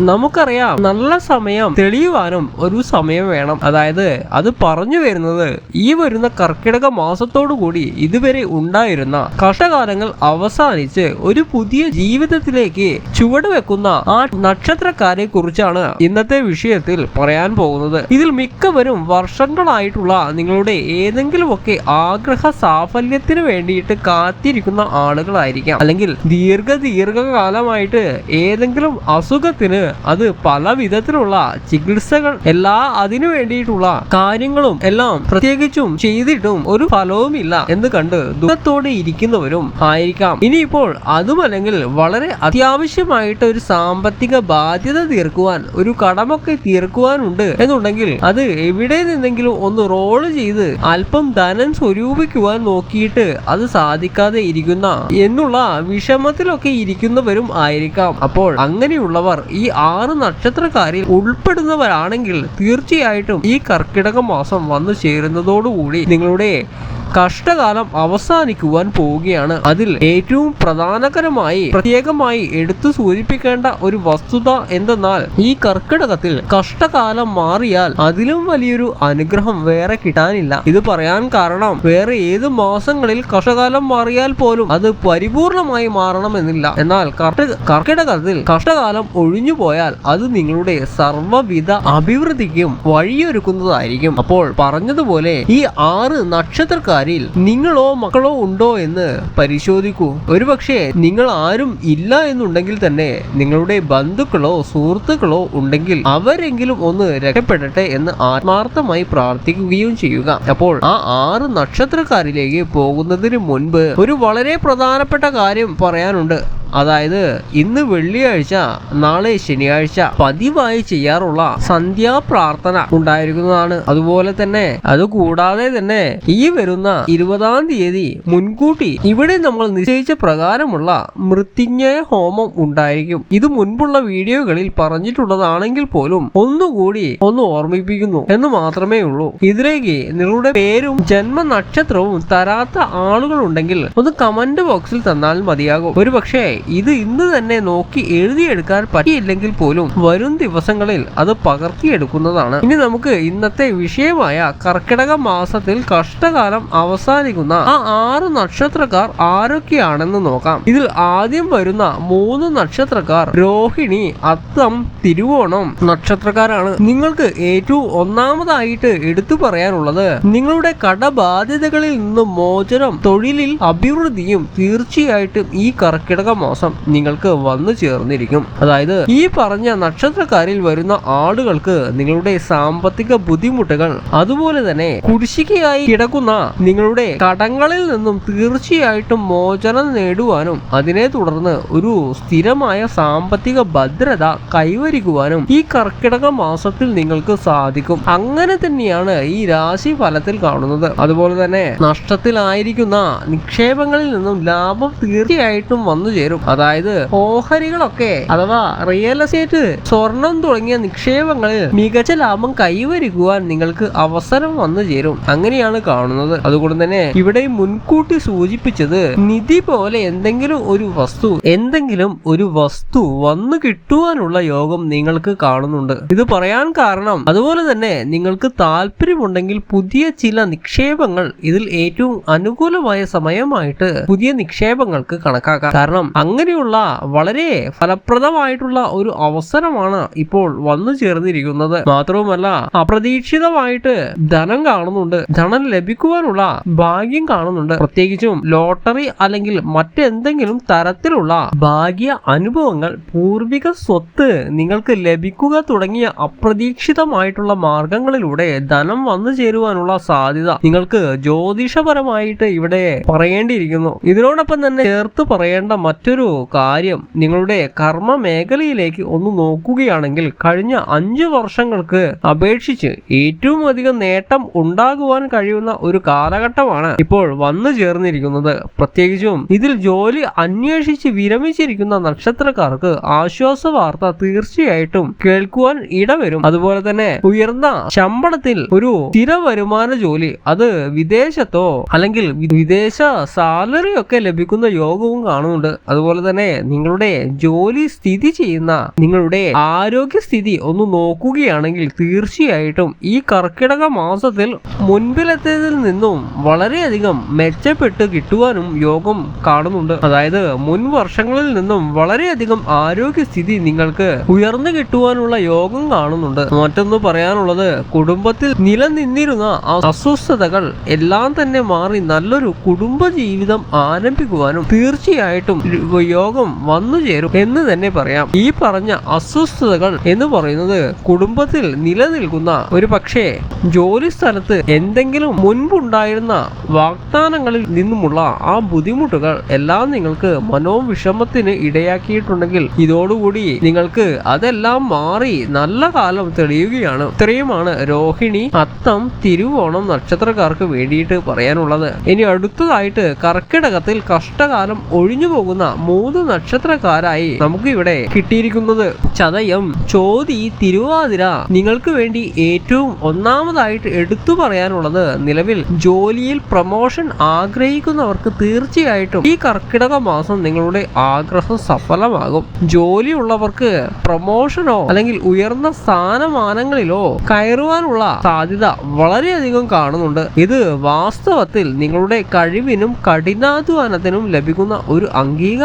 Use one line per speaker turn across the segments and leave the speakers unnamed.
നമുക്കറിയാം നല്ല സമയം തെളിയുവാനും ഒരു സമയം വേണം. അതായത് അത് പറഞ്ഞു വരുന്നത് ഈ വരുന്ന കർക്കിടക മാസത്തോടു കൂടി ഇതുവരെ ഉണ്ടായിരുന്ന കഷ്ടകാലങ്ങൾ അവസാനിച്ച് ഒരു പുതിയ ജീവിതത്തിലേക്ക് ചുവടുവെക്കുന്ന ആ നക്ഷത്രക്കാരെ കുറിച്ചാണ് ഇന്നത്തെ വിഷയത്തിൽ പറയാൻ പോകുന്നത്. ഇതിൽ മിക്കവരും വർഷങ്ങളായിട്ടുള്ള നിങ്ങളുടെ ഏതെങ്കിലുമൊക്കെ ആഗ്രഹ സാഫല്യത്തിന് വേണ്ടിയിട്ട് കാത്തിരിക്കുന്ന ആളുകളായിരിക്കാം. അല്ലെങ്കിൽ ദീർഘ ദീർഘകാലമായിട്ട് ഏതെങ്കിലും അസുഖത്തിന് അത് പല വിധത്തിലുള്ള ചികിത്സകൾ എല്ലാ അതിനു വേണ്ടിയിട്ടുള്ള കാര്യങ്ങളും എല്ലാം പ്രത്യേകിച്ചും ചെയ്തിട്ടും ഒരു ഫലവുമില്ല എന്ന് കണ്ട് ദുഃഖത്തോടെ ഇരിക്കുന്നവരും ആയിരിക്കാം. ഇനിയിപ്പോൾ അതുമല്ലെങ്കിൽ വളരെ അത്യാവശ്യമായിട്ട് ഒരു സാമ്പത്തിക ബാധ്യത തീർക്കുവാൻ ഒരു കടമൊക്കെ തീർക്കുവാനുണ്ട് എന്നുണ്ടെങ്കിൽ അത് എവിടെ നിന്നെങ്കിലും ഒന്ന് റോൾ ചെയ്ത് അല്പം ധനം സ്വരൂപിക്കുവാൻ നോക്കിയിട്ട് അത് സാധിക്കാതെ ഇരിക്കുന്ന എന്നുള്ള വിഷമത്തിലൊക്കെ ഇരിക്കുന്നവരും ആയിരിക്കാം. അപ്പോൾ അങ്ങനെയുള്ളവർ ഈ ആറ് നക്ഷത്രക്കാരിൽ ഉൾപ്പെടുന്നവരാണെങ്കിൽ തീർച്ചയായിട്ടും ഈ കർക്കിടക മാസം വന്നു ചേരുന്നതോടുകൂടി നിങ്ങളുടെ കഷ്ടകാലം അവസാനിക്കുവാൻ പോവുകയാണ്. അതിൽ ഏറ്റവും പ്രധാനകരമായി പ്രത്യേകമായി എടുത്തു സൂചിപ്പിക്കേണ്ട ഒരു വസ്തുത എന്തെന്നാൽ ഈ കർക്കിടകത്തിൽ കഷ്ടകാലം മാറിയാൽ അതിലും വലിയൊരു അനുഗ്രഹം വേറെ കിട്ടാനില്ല. ഇത് പറയാൻ കാരണം വേറെ ഏത് മാസങ്ങളിൽ കഷ്ടകാലം മാറിയാൽ പോലും അത് പരിപൂർണമായി മാറണമെന്നില്ല. എന്നാൽ കർക്കിടകത്തിൽ കഷ്ടകാലം ഒഴിഞ്ഞു പോയാൽ അത് നിങ്ങളുടെ സർവവിധ അഭിവൃദ്ധിക്കും വഴിയൊരുക്കുന്നതായിരിക്കും. അപ്പോൾ പറഞ്ഞതുപോലെ ഈ ആറ് നക്ഷത്രക്കാരിൽ നിങ്ങളോ മക്കളോ ഉണ്ടോ എന്ന് പരിശോധിക്കൂ. ഒരുപക്ഷെ നിങ്ങൾ ആരും ഇല്ല എന്നുണ്ടെങ്കിൽ തന്നെ നിങ്ങളുടെ ബന്ധുക്കളോ സുഹൃത്തുക്കളോ ഉണ്ടെങ്കിൽ അവരെങ്കിലും ഒന്ന് രക്ഷപ്പെടട്ടെ എന്ന് ആത്മാർത്ഥമായി പ്രാർത്ഥിക്കുകയും ചെയ്യുക. അപ്പോൾ ആ ആറ് നക്ഷത്രക്കാരിലേക്ക് പോകുന്നതിന് മുൻപ് ഒരു വളരെ പ്രധാനപ്പെട്ട കാര്യം പറയാനുണ്ട്. അതായത് ഇന്ന് വെള്ളിയാഴ്ച നാളെ ശനിയാഴ്ച പതിവായി ചെയ്യാറുള്ള സന്ധ്യാ പ്രാർത്ഥന ഉണ്ടായിരിക്കുന്നതാണ്. അതുപോലെ തന്നെ അത് കൂടാതെ തന്നെ ഈ വരുന്ന ഇരുപതാം തീയതി മുൻകൂട്ടി ഇവിടെ നമ്മൾ നിശ്ചയിച്ച പ്രകാരമുള്ള മൃത്യുഞ്ജയ ഹോമം ഉണ്ടായിരിക്കും. ഇത് മുൻപുള്ള വീഡിയോകളിൽ പറഞ്ഞിട്ടുള്ളതാണെങ്കിൽ പോലും ഒന്നുകൂടി ഒന്ന് ഓർമ്മിപ്പിക്കുന്നു എന്ന് മാത്രമേ ഉള്ളൂ. ഇതിലേക്ക് നിങ്ങളുടെ പേരും ജന്മ നക്ഷത്രവും തരാത്ത ആളുകളുണ്ടെങ്കിൽ ഒന്ന് കമന്റ് ബോക്സിൽ തന്നാൽ മതിയാകും. ഒരു പക്ഷേ ഇത് ഇന്ന് തന്നെ നോക്കി എഴുതിയെടുക്കാൻ പറ്റിയില്ലെങ്കിൽ പോലും വരും ദിവസങ്ങളിൽ അത് പകർത്തിയെടുക്കുന്നതാണ്. ഇനി നമുക്ക് ഇന്നത്തെ വിഷയമായ കർക്കിടക മാസത്തിൽ കഷ്ടകാലം അവസാനിക്കുന്ന ആ ആറ് നക്ഷത്രക്കാർ ആരൊക്കെയാണെന്ന് നോക്കാം. ഇതിൽ ആദ്യം വരുന്ന മൂന്ന് നക്ഷത്രക്കാർ രോഹിണി അത്തം തിരുവോണം നക്ഷത്രക്കാരാണ്. നിങ്ങൾക്ക് ഏറ്റവും ഒന്നാമതായിട്ട് എടുത്തു പറയാനുള്ളത് നിങ്ങളുടെ കടബാധ്യതകളിൽ നിന്നും മോചനം തൊഴിലിൽ അഭിവൃദ്ധിയും തീർച്ചയായിട്ടും ഈ കർക്കിടക മാസം നിങ്ങൾക്ക് വന്നു ചേർന്നിരിക്കും. അതായത് ഈ പറഞ്ഞ നക്ഷത്രക്കാരിൽ വരുന്ന ആളുകൾക്ക് നിങ്ങളുടെ സാമ്പത്തിക ബുദ്ധിമുട്ടുകൾ അതുപോലെ തന്നെ കുടിശ്ശികയായി കിടക്കുന്ന നിങ്ങളുടെ കടങ്ങളിൽ നിന്നും തീർച്ചയായിട്ടും മോചനം നേടുവാനും അതിനെ തുടർന്ന് ഒരു സ്ഥിരമായ സാമ്പത്തിക ഭദ്രത കൈവരിക്കുവാനും ഈ കർക്കിടക മാസത്തിൽ നിങ്ങൾക്ക് സാധിക്കും. അങ്ങനെ തന്നെയാണ് ഈ രാശി ഫലത്തിൽ കാണുന്നത്. അതുപോലെ തന്നെ നഷ്ടത്തിലായിരിക്കുന്ന നിക്ഷേപങ്ങളിൽ നിന്നും ലാഭം തീർച്ചയായിട്ടും വന്നു ചേരും. അതായത് ഓഹരികളൊക്കെ അഥവാ റിയൽ എസ്റ്റേറ്റ് സ്വർണം തുടങ്ങിയ നിക്ഷേപങ്ങളിൽ മികച്ച ലാഭം കൈവരിക്കുവാൻ നിങ്ങൾക്ക് അവസരം വന്നു ചേരും. അങ്ങനെയാണ് കാണുന്നത്. അതുകൊണ്ട് തന്നെ ഇവിടെ മുൻകൂട്ടി സൂചിപ്പിച്ചത് നിധി പോലെ എന്തെങ്കിലും ഒരു വസ്തു എന്തെങ്കിലും ഒരു വസ്തു വന്നു കിട്ടുവാനുള്ള യോഗം നിങ്ങൾക്ക് കാണുന്നുണ്ട്. ഇത് പറയാൻ കാരണം അതുപോലെ തന്നെ നിങ്ങൾക്ക് താല്പര്യമുണ്ടെങ്കിൽ പുതിയ ചില നിക്ഷേപങ്ങൾ ഇതിൽ ഏറ്റവും അനുകൂലമായ സമയമായിട്ട് പുതിയ നിക്ഷേപങ്ങൾക്ക് കണക്കാക്കാം. കാരണം അങ്ങനെയുള്ള വളരെ ഫലപ്രദമായിട്ടുള്ള ഒരു അവസരമാണ് ഇപ്പോൾ വന്നു ചേർന്നിരിക്കുന്നത്. മാത്രവുമല്ല അപ്രതീക്ഷിതമായിട്ട് ധനം കാണുന്നുണ്ട്. ധനം ലഭിക്കുവാനുള്ള ഭാഗ്യം കാണുന്നുണ്ട്. പ്രത്യേകിച്ചും ലോട്ടറി അല്ലെങ്കിൽ മറ്റെന്തെങ്കിലും തരത്തിലുള്ള ഭാഗ്യ അനുഭവങ്ങൾ പൂർവിക സ്വത്ത് നിങ്ങൾക്ക് ലഭിക്കുക തുടങ്ങിയ അപ്രതീക്ഷിതമായിട്ടുള്ള മാർഗങ്ങളിലൂടെ ധനം വന്നു ചേരുവാനുള്ള സാധ്യത നിങ്ങൾക്ക് ജ്യോതിഷപരമായിട്ട് ഇവിടെ പറയേണ്ടിയിരിക്കുന്നു. ഇതിനോടൊപ്പം തന്നെ ചേർത്ത് പറയേണ്ട മറ്റൊരു കാര്യം നിങ്ങളുടെ കർമ്മ മേഖലയിലേക്ക് ഒന്ന് നോക്കുകയാണെങ്കിൽ കഴിഞ്ഞ അഞ്ചു വർഷങ്ങൾക്ക് അപേക്ഷിച്ച് ഏറ്റവും അധികം നേട്ടം ഉണ്ടാകുവാൻ കഴിയുന്ന ഒരു കാലഘട്ടമാണ് ഇപ്പോൾ വന്നു ചേർന്നിരിക്കുന്നത്. പ്രത്യേകിച്ചും ഇതിൽ ജോലി അന്വേഷിച്ച് വിരമിച്ചിരിക്കുന്ന നക്ഷത്രക്കാർക്ക് ആശ്വാസ വാർത്ത തീർച്ചയായിട്ടും കേൾക്കുവാൻ ഇടവരും. അതുപോലെ തന്നെ ഉയർന്ന ശമ്പളത്തിൽ ഒരു സ്ഥിര വരുമാന ജോലി അത് വിദേശത്തോ അല്ലെങ്കിൽ വിദേശ സാലറി ഒക്കെ ലഭിക്കുന്ന യോഗവും കാണുന്നുണ്ട്. അതുപോലെ അതുപോലെ തന്നെ നിങ്ങളുടെ ജോലി സ്ഥിതി ചെയ്യുന്ന നിങ്ങളുടെ ആരോഗ്യസ്ഥിതി ഒന്ന് നോക്കുകയാണെങ്കിൽ തീർച്ചയായിട്ടും ഈ കർക്കിടക മാസത്തിൽ മുൻപിലെത്തിയതിൽ നിന്നും വളരെയധികം മെച്ചപ്പെട്ട് കിട്ടുവാനും യോഗം കാണുന്നുണ്ട്. അതായത് മുൻ വർഷങ്ങളിൽ നിന്നും വളരെയധികം ആരോഗ്യസ്ഥിതി നിങ്ങൾക്ക് ഉയർന്നു കിട്ടുവാനുള്ള യോഗം കാണുന്നുണ്ട്. മറ്റൊന്ന് പറയാനുള്ളത് കുടുംബത്തിൽ നിലനിന്നിരുന്ന അസ്വസ്ഥതകൾ എല്ലാം തന്നെ മാറി നല്ലൊരു കുടുംബ ജീവിതം ആരംഭിക്കുവാനും തീർച്ചയായിട്ടും യോഗം വന്നു ചേരും എന്ന് തന്നെ പറയാം. ഈ പറഞ്ഞ അസ്വസ്ഥതകൾ എന്ന് പറയുന്നത് കുടുംബത്തിൽ നിലനിൽക്കുന്ന ഒരു പക്ഷേ ജോലി സ്ഥലത്ത് എന്തെങ്കിലും മുൻപുണ്ടായിരുന്ന വാഗ്ദാനങ്ങളിൽ നിന്നുമുള്ള ആ ബുദ്ധിമുട്ടുകൾ എല്ലാം നിങ്ങൾക്ക് മനോവിഷമത്തിന് ഇടയാക്കിയിട്ടുണ്ടെങ്കിൽ ഇതോടുകൂടി നിങ്ങൾക്ക് അതെല്ലാം മാറി നല്ല കാലം തെളിയുകയാണ്. ഇത്രയുമാണ് രോഹിണി അത്തം തിരുവോണം നക്ഷത്രക്കാർക്ക് വേണ്ടിയിട്ട് പറയാനുള്ളത്. ഇനി അടുത്തതായിട്ട് കർക്കിടകത്തിൽ കഷ്ടകാലം ഒഴിഞ്ഞു പോകുന്ന മൂന്ന് നക്ഷത്രക്കാരായി നമുക്ക് ഇവിടെ കിട്ടിയിരിക്കുന്നത്. ചതയം ചോതി തിരുവാതിര. നിങ്ങൾക്ക് വേണ്ടി ഏറ്റവും ഒന്നാമതായിട്ട് എടുത്തു പറയാനുള്ളത് നിലവിൽ ജോലിയിൽ പ്രൊമോഷൻ ആഗ്രഹിക്കുന്നവർക്ക് തീർച്ചയായിട്ടും ഈ കർക്കിടക മാസം നിങ്ങളുടെ ആഗ്രഹം സഫലമാകും. ജോലിയുള്ളവർക്ക് പ്രൊമോഷനോ അല്ലെങ്കിൽ ഉയർന്ന സ്ഥാനമാനങ്ങളിലോ കയറുവാനുള്ള സാധ്യത വളരെയധികം കാണുന്നുണ്ട്. ഇത് വാസ്തവത്തിൽ നിങ്ങളുടെ കഴിവിനും കഠിനാധ്വാനത്തിനും ലഭിക്കുന്ന ഒരു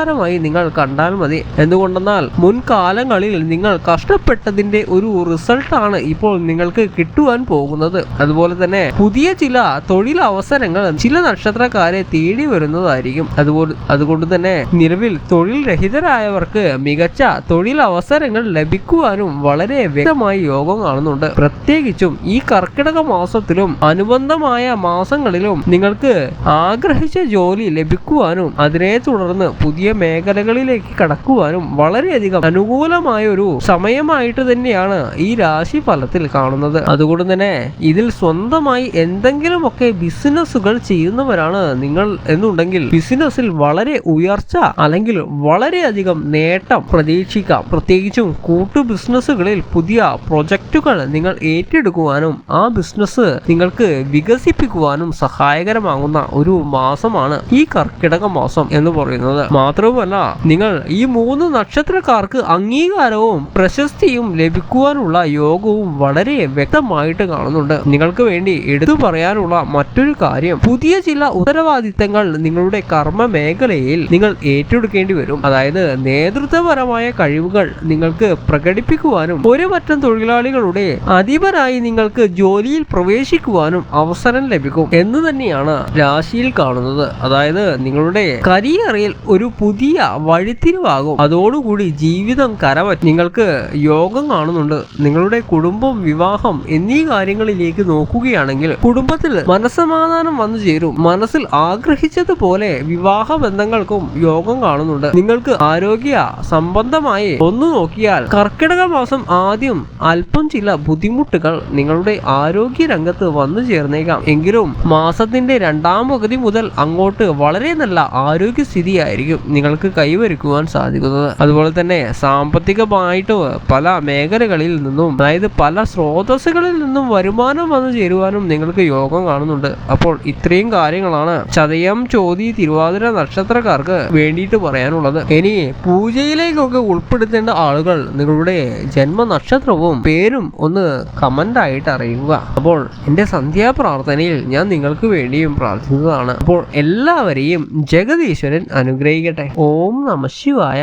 അംഗീകാരമായി നിങ്ങൾ കണ്ടാൽ മതി. എന്തുകൊണ്ടെന്നാൽ മുൻകാലങ്ങളിൽ നിങ്ങൾ കഷ്ടപ്പെട്ടതിന്റെ ഒരു റിസൾട്ടാണ് ഇപ്പോൾ നിങ്ങൾക്ക് കിട്ടുവാൻ പോകുന്നത്. അതുപോലെ തന്നെ പുതിയ ചില തൊഴിലവസരങ്ങൾ ചില നക്ഷത്രക്കാരെ തേടി വരുന്നതായിരിക്കും. അതുപോലെ അതുകൊണ്ട് തന്നെ നിലവിൽ തൊഴിൽ രഹിതരായവർക്ക് മികച്ച തൊഴിലവസരങ്ങൾ ലഭിക്കുവാനും വളരെ വ്യക്തമായി യോഗം കാണുന്നുണ്ട്. പ്രത്യേകിച്ചും ഈ കർക്കിടക മാസത്തിലും അനുബന്ധമായ മാസങ്ങളിലും നിങ്ങൾക്ക് ആഗ്രഹിച്ച ജോലി ലഭിക്കുവാനും അതിനെ തുടർന്ന് പുതിയ മേഖലകളിലേക്ക് കടക്കുവാനും വളരെയധികം അനുകൂലമായ ഒരു സമയമായിട്ട് തന്നെയാണ് ഈ രാശി ഫലത്തിൽ കാണുന്നത്. അതുകൊണ്ട് തന്നെ ഇതിൽ സ്വന്തമായി എന്തെങ്കിലുമൊക്കെ ബിസിനസ്സുകൾ ചെയ്യുന്നവരാണ് നിങ്ങൾ എന്നുണ്ടെങ്കിൽ ബിസിനസ്സിൽ വളരെ ഉയർച്ച അല്ലെങ്കിൽ വളരെയധികം നേട്ടം പ്രതീക്ഷിക്കാം. പ്രത്യേകിച്ചും കൂട്ടു ബിസിനസ്സുകളിൽ പുതിയ പ്രൊജക്റ്റുകൾ നിങ്ങൾ ഏറ്റെടുക്കുവാനും ആ ബിസിനസ് നിങ്ങൾക്ക് വികസിപ്പിക്കുവാനും സഹായകരമാകുന്ന ഒരു മാസമാണ് ഈ കർക്കിടക മാസം എന്ന് പറയുന്നത്. മാത്രവുമല്ല നിങ്ങൾ ഈ മൂന്ന് നക്ഷത്രക്കാർക്ക് അംഗീകാരവും പ്രശസ്തിയും ലഭിക്കുവാനുള്ള യോഗവും വളരെ വ്യക്തമായിട്ട് കാണുന്നുണ്ട്. നിങ്ങൾക്ക് വേണ്ടി എടുത്തു പറയാനുള്ള മറ്റൊരു കാര്യം പുതിയ ചില ഉത്തരവാദിത്തങ്ങൾ നിങ്ങളുടെ കർമ്മ മേഖലയിൽ നിങ്ങൾ ഏറ്റെടുക്കേണ്ടി വരും. അതായത് നേതൃത്വപരമായ കഴിവുകൾ നിങ്ങൾക്ക് പ്രകടിപ്പിക്കുവാനും ഒരു പറ്റം തൊഴിലാളികളുടെ അധിപരായി നിങ്ങൾക്ക് ജോലിയിൽ പ്രവേശിക്കുവാനും അവസരം ലഭിക്കും എന്ന് തന്നെയാണ് രാശിയിൽ കാണുന്നത്. അതായത് നിങ്ങളുടെ കരിയറിൽ ഒരു പുതിയ വഴിത്തിരിവാകും. അതോടുകൂടി ജീവിതം കരവറ്റ് നിങ്ങൾക്ക് യോഗം കാണുന്നുണ്ട്. നിങ്ങളുടെ കുടുംബം വിവാഹം എന്നീ കാര്യങ്ങളിലേക്ക് നോക്കുകയാണെങ്കിൽ കുടുംബത്തിൽ മനസ്സമാധാനം വന്നു ചേരും. മനസ്സിൽ ആഗ്രഹിച്ചതുപോലെ വിവാഹ ബന്ധങ്ങൾക്കും യോഗം കാണുന്നുണ്ട്. നിങ്ങൾക്ക് ആരോഗ്യ സംബന്ധമായി ഒന്നു നോക്കിയാൽ കർക്കിടക മാസം ആദ്യം അല്പം ചില ബുദ്ധിമുട്ടുകൾ നിങ്ങളുടെ ആരോഗ്യ രംഗത്ത് വന്നു ചേർന്നേക്കാം. എങ്കിലും മാസത്തിന്റെ രണ്ടാം പകുതി മുതൽ അങ്ങോട്ട് വളരെ നല്ല ആരോഗ്യസ്ഥിതിയായിരിക്കും. നിങ്ങൾക്ക് കൈവരിക്കുവാൻ സാധിക്കുന്നത്. അതുപോലെ തന്നെ സാമ്പത്തികമായിട്ട് പല മേഖലകളിൽ നിന്നും അതായത് പല സ്രോതസ്സുകളിൽ നിന്നും വരുമാനം വന്നു ചേരുവാനും നിങ്ങൾക്ക് യോഗം കാണുന്നുണ്ട്. അപ്പോൾ ഇത്രയും കാര്യങ്ങളാണ് ചതയം ചോതി തിരുവാതിര നക്ഷത്രക്കാർക്ക് വേണ്ടിയിട്ട് പറയാനുള്ളത്. ഇനി പൂജയിലേക്കൊക്കെ ഉൾപ്പെടുത്തേണ്ട ആളുകൾ നിങ്ങളുടെ ജന്മ നക്ഷത്രവും പേരും ഒന്ന് കമന്റ് ആയിട്ട് അറിയുക. അപ്പോൾ എന്റെ സന്ധ്യാപ്രാർത്ഥനയിൽ ഞാൻ നിങ്ങൾക്ക് വേണ്ടിയും പ്രാർത്ഥിക്കുന്നതാണ് അപ്പോൾ എല്ലാവരെയും ജഗദീശ്വരൻ അനുഗ്രഹിക്കട്ടെ. ఓం నమ శివాయ